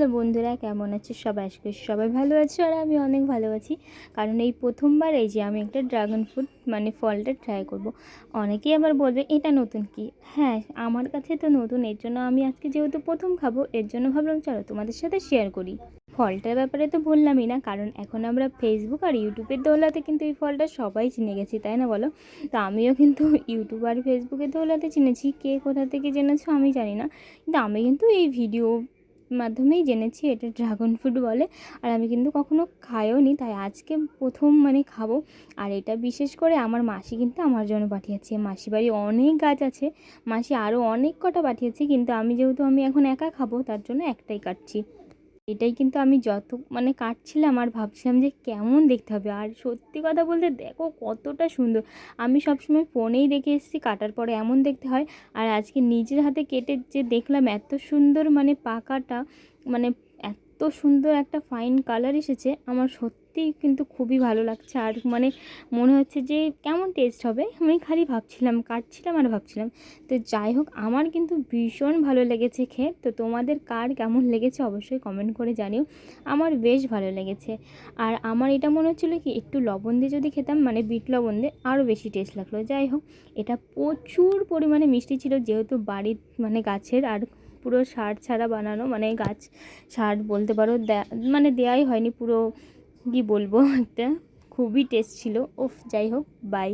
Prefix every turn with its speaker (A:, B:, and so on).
A: Hello বন্ধুরা, কেমন আছো? সবাই আজকে সবাই ভালো আছো আর আমি অনেক ভালো আছি। কারণ এই প্রথমবার এই যে আমি একটা ড্রাগন ফ্রুট মানে ফলটা ট্রাই করব। অনেকেই আবার বলবে, এটা নতুন কি? হ্যাঁ আমার কাছে তো নতুন, এর জন্য আমি আজকে যেহেতু প্রথম খাব, এর জন্য ভাবলাম চলো তোমাদের সাথে শেয়ার করি। ফলটার ব্যাপারে তো বললামই না, কারণ এখন আমরা ফেসবুক আর ইউটিউবের দৌলাতে কিন্তু এই ফলটা সবাই চিনে গেছি, তাই না বলো? তো আমিও কিন্তু ইউটিউব আর ফেসবুকের দৌলাতে চিনেছি, কে কোথা থেকে জেনেছো আমি জানি না। কিন্তু আমি কিন্তু এই ভিডিও মাধ্যমেই জেনেছি, এটা ড্রাগন ফ্রুট বলে। আর আমি কিন্তু কখনো খাইও নি তাই আজকে প্রথম মানে খাব। আর এটা বিশেষ করে আমার মাসি কিন্তু আমার জন্য পাঠিয়েছে। মাসি বাড়ি অনেক গাছ আছে, মাসি আরও অনেক কটা পাঠিয়েছে, কিন্তু আমি যেহেতু আমি এখন একা খাব, তার জন্য একটাই কাটছি। এটাই কিন্তু আমি যত মানে কাটছিলাম আর ভাবছিলাম যে কেমন দেখতে হবে। আর সত্যি কথা বলতে দেখো কতটা সুন্দর। আমি সবসময় ফোনেই দেখে এসেছি, কাটার পরে এমন দেখতে হয়। আর আজকে নিজের হাতে কেটে যে দেখলাম এত সুন্দর মানে পাকাটা মানে এত সুন্দর একটা ফাইন কালার এসেছে, আমার সত্যিই কিন্তু খুবই ভালো লাগছে। আর মানে মনে হচ্ছে যে কেমন টেস্ট হবে? আমি খালি ভাবছিলাম, কাটছিলাম আর ভাবছিলাম। তো যাই হোক, আমার কিন্তু ভীষণ ভালো লেগেছে খেয়ে। তো তোমাদের কার কেমন লেগেছে অবশ্যই কমেন্ট করে জানিও। আমার বেশ ভালো লেগেছে। আর আমার এটা মনে হচ্ছিল কি, একটু লবণ দিয়ে যদি খেতাম মানে বিট লবণ দিয়ে আরও বেশি টেস্ট লাগল। যাই হোক, এটা প্রচুর পরিমাণে মিষ্টি ছিল, যেহেতু বাড়ির মানে গাছের আর পুরো সার ছাড়া বানানো মানে গাছ সার বলতে পারো মানে দেয়াই হয়নি পুরো, কী বলব একটা, খুবই টেস্ট ছিল। ওফ যাই হোক বাই